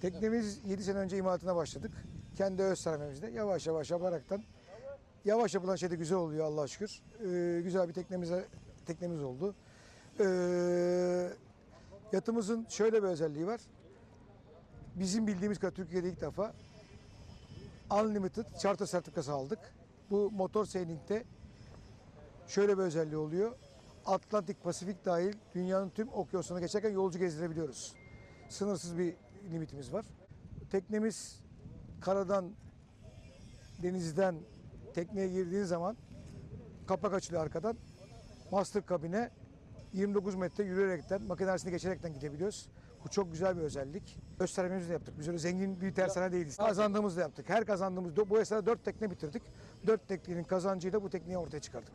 Teknemiz 7 sene önce imalatına başladık. Kendi öz sermayemizde yavaş yavaş yaparaktan yavaş yapılan şey de güzel oluyor Allah'a şükür. Ee, güzel bir teknemize teknemiz oldu. Ee, yatımızın şöyle bir özelliği var. Bizim bildiğimiz kadar Türkiye'de ilk defa Unlimited charter sertifikası aldık. Bu motor sailing'de şöyle bir özelliği oluyor. Atlantik, Pasifik dahil dünyanın tüm okyanusuna geçerken yolcu gezdirebiliyoruz. Sınırsız bir limitimiz var. Teknemiz karadan, denizden tekneye girdiği zaman kapak açılıyor arkadan. Master kabine 29 metre yürüyerekten, makinesini geçerekten gidebiliyoruz. Bu çok güzel bir özellik. Göstermemizi de yaptık. Biz öyle zengin bir tersane değiliz. Kazandığımızı da yaptık. Her kazandığımız, bu esnada 4 tekne bitirdik. 4 teknenin kazancıyla bu tekneyi ortaya çıkardık.